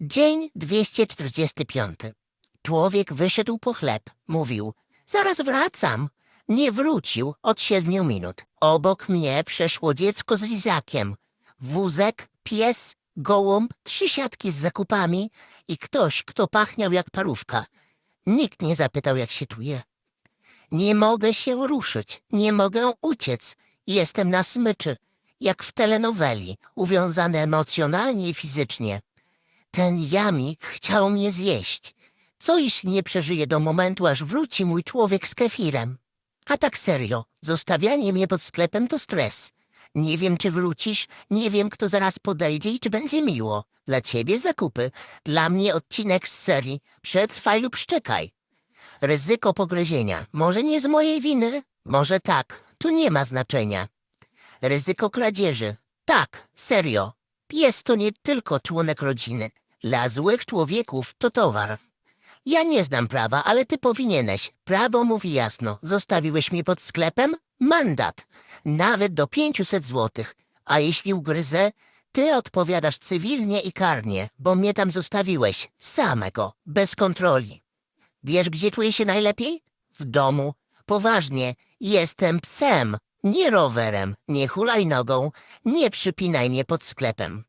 Dzień 245. Człowiek wyszedł po chleb. Mówił, zaraz wracam. Nie wrócił od siedmiu minut. Obok mnie przeszło dziecko z lizakiem. Wózek, pies, gołąb, trzy siatki z zakupami i ktoś, kto pachniał jak parówka. Nikt nie zapytał, jak się czuje. Nie mogę się ruszyć, nie mogę uciec. Jestem na smyczy, jak w telenoweli, uwiązany emocjonalnie i fizycznie. Ten jamik chciał mnie zjeść. Co jeśli nie przeżyje do momentu, aż wróci mój człowiek z kefirem? A tak serio, zostawianie mnie pod sklepem to stres. Nie wiem, czy wrócisz, nie wiem, kto zaraz podejdzie i czy będzie miło. Dla ciebie zakupy, dla mnie odcinek z serii Przetrwaj lub szczekaj. Ryzyko pogryzienia. Może nie z mojej winy? Może tak. Tu nie ma znaczenia. Ryzyko kradzieży. Tak, serio. Pies to nie tylko członek rodziny. Dla złych człowieków to towar. Ja nie znam prawa, ale ty powinieneś. Prawo mówi jasno. Zostawiłeś mnie pod sklepem? Mandat. Nawet do 500 złotych. A jeśli ugryzę, ty odpowiadasz cywilnie i karnie, bo mnie tam zostawiłeś. Samego. Bez kontroli. Wiesz, gdzie czuję się najlepiej? W domu. Poważnie. Jestem psem. Nie rowerem, nie hulajnogą, nie przypinaj mnie pod sklepem.